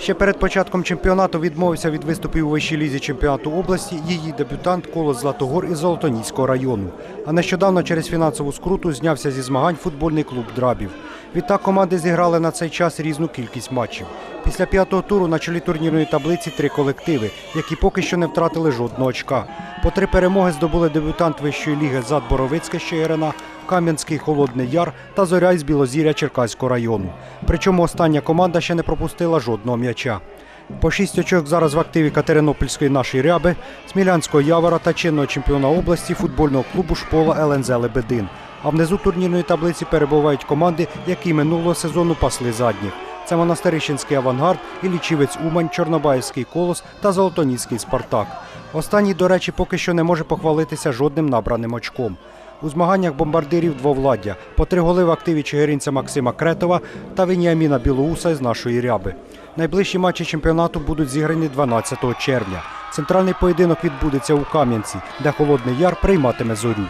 Ще перед початком чемпіонату відмовився від виступів у вищій лізі чемпіонату області її дебютант Колос Златогор із Золотоніського району. А нещодавно через фінансову скруту знявся зі змагань футбольний клуб Драбів. Відтак команди зіграли на цей час різну кількість матчів. Після п'ятого туру на чолі турнірної таблиці три колективи, які поки що не втратили жодного очка. По три перемоги здобули дебютант вищої ліги Зад Боровицька ще Ірина, Кам'янський Холодний Яр та Зоря із Білозір'я Черкаського району. Причому остання команда ще не пропустила жодного м'яча. По шість очок зараз в активі Катеринопільської нашої ряби, Смілянського Явора та чинного чемпіона області футбольного клубу Шпола ЛНЗ Лебедин. А внизу турнірної таблиці перебувають команди, які минулого сезону пасли задніх. Це Монастирищенський авангард, Іллічівець Умань, Чорнобаївський колос та Золотоніський Спартак. Останній, до речі, поки що не може похвалитися жодним набраним очком. У змаганнях бомбардирів двовладдя по три голи в активі чигиринця Максима Кретова та Веніаміна Білоуса з нашої ряби. Найближчі матчі чемпіонату будуть зіграні 12 червня. Центральний поєдинок відбудеться у Кам'янці, де Холодний Яр прийматиме зорю.